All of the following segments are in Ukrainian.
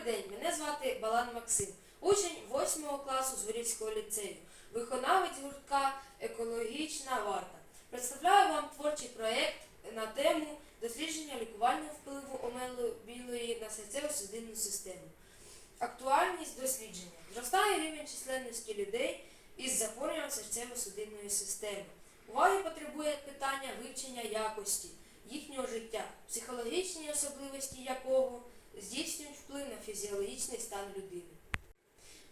Добрий день, мене звати Балан Максим, учень 8 класу Зворівського ліцею, виконавець гуртка Екологічна варта. Представляю вам творчий проєкт на тему дослідження лікувального впливу омели білої на серцево-судинну систему. Актуальність дослідження. Зростає рівень численності людей із захворюванням серцево-судинної системи. Уваги потребує питання вивчення якості їхнього життя, психологічні особливості якого здійснюють вплив на фізіологічний стан людини.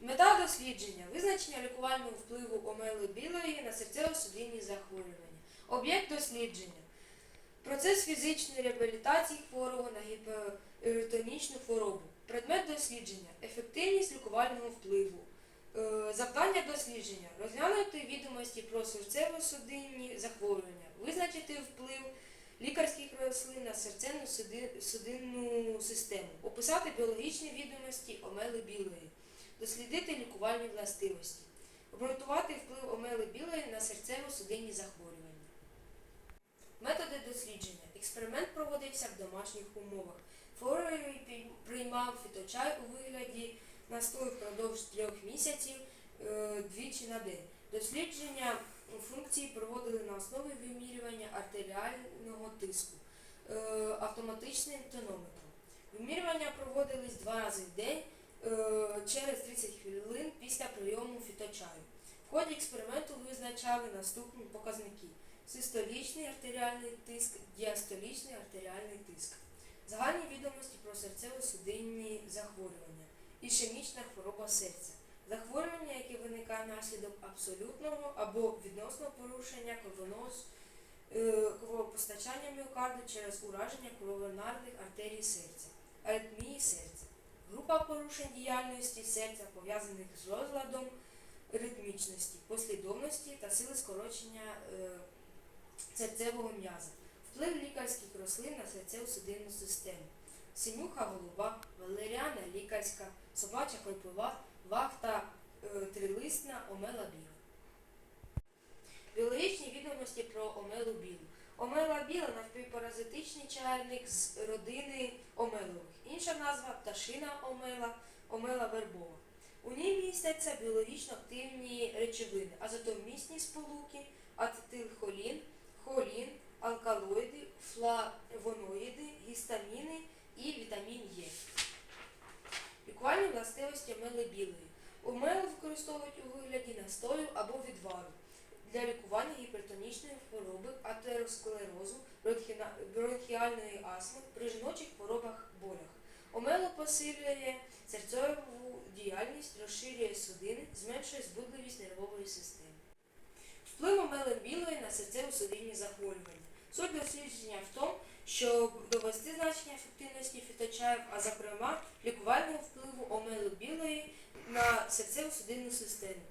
Мета дослідження визначення лікувального впливу омели білої на серцево-судинні захворювання. Об'єкт дослідження. Процес фізичної реабілітації хворого на гіперитонічну хворобу. Предмет дослідження. Ефективність лікувального впливу. Е, Завдання дослідження. Розглянути відомості про серцево-судинні захворювання, визначити вплив лікарських рослин на серцево-судинну систему, описати біологічні відомості омели білої, дослідити лікувальні властивості, обґрунтувати вплив омели білої на серцево-судинні захворювання. Методи дослідження. Експеримент проводився в домашніх умовах. Хворий приймав фіточай у вигляді настою впродовж трьох місяців е, двічі на день. Дослідження функції проводили на основі вимірювання артеріального тиску е, автоматичним тонометром. Вимірювання проводились два рази в день е, через 30 хвилин після прийому фіточаю. В ході експерименту визначали наступні показники: систолічний артеріальний тиск, діастолічний артеріальний тиск, загальні відомості про серцево-судинні захворювання, ішемічна хвороба серця, захворювання, яке виникає внаслідок абсолютного або відносного порушення кровоноз, е, кровопостачання міокарду через ураження коронарних артерій серця, аритмії серця, група порушень діяльності серця, пов'язаних з розладом ритмічності, послідовності та сили скорочення е, серцевого м'яза, вплив лікарських рослин на серцево-судинну систему, синюха голуба, валеріана лікарська, собача кропива, вахта е, трилисна, омела біла. Біологічні відомості про омелу білу. Омела біла навпівпаразитичний чайник з родини омелових. Інша назва пташина омела, омела вербова. У ній містяться біологічно активні речовини, азотомісні сполуки, ацетилхолін, холін, алкалоїди, флавоноїди, гістаміни і вітамін Е. Лікувальні властивості омели білої. Омелу використовують у вигляді настою або відвару для лікування гіпертонічної хвороби, атеросклерозу, бронхіальної астми, при жіночих хворобах болях. Омело посилює серцеву діяльність, розширює судини, зменшує збудливість нервової системи. Вплив омели білої на серцево-судинні захворювання. Суть дослідження в тому, щоб довести значення ефективності фіточаїв, а зокрема лікувального впливу омели білої на серцево-судинну систему.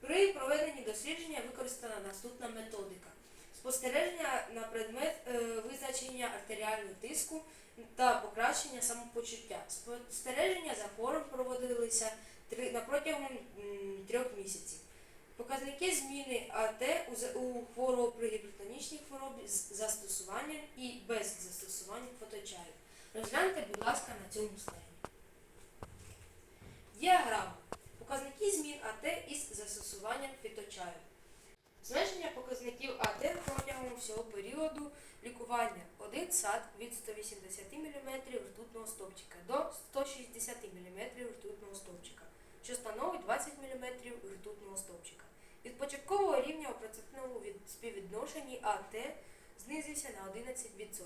При проведенні дослідження використана наступна методика. Спостереження на предмет е, визначення артеріального тиску та покращення самопочуття. Спостереження за хворим проводилися три, на протягом трьох місяців. Показники зміни АТ у, хворого при гіпертонічній хворобі з застосуванням і без застосування фоточаю. Розгляньте, будь ласка, на цьому слайді. Діаграма. Показники змін АТ із застосуванням фіточаю. Зменшення показників АТ протягом всього періоду лікування. Один сад від 180 мм ртутного стовпчика до 160 мм ртутного стовпчика, що становить 20 мм ртутного стовпчика. Від початкового рівня у процентному співвідношенні АТ знизився на 11%.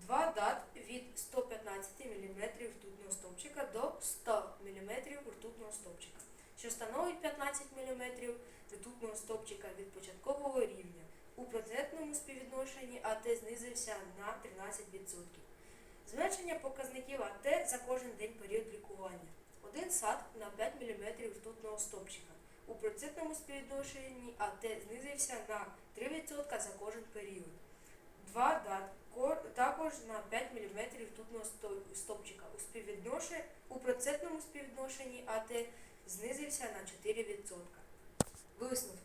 Два дат від 115 мм ртутного стовпчика до 100 мм ртутного стовпчика, що становить 15 мм ртутного стовпчика від початкового рівня. У процентному співвідношенні АТ знизився на 13%. Зменшення показників АТ за кожен день період лікування. Один сад на 5 мм ртутного стовпчика. У процентному співвідношенні АТ знизився на 3% за кожен період. Два дат також на 5 мм ртутного сто- стовпчика. У, співвідноше- у процентному співвідношенні АТ знизився на 4%. Висновки.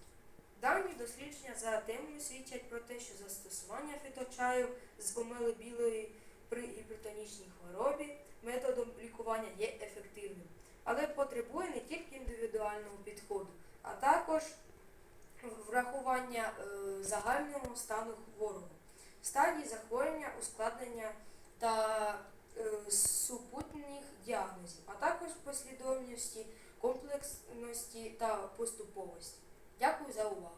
Дані дослідження за темою свідчать про те, що застосування фіточаю з омели білої при гіпертонічній хворобі методом лікування є ефективним, але потребує не тільки індивідуального підходу, а також врахування е, загального стану хворого, стадії захворювання, ускладнення та е, супутніх діагнозів, а також послідовності, комплексності та поступовості. Дякую за увагу!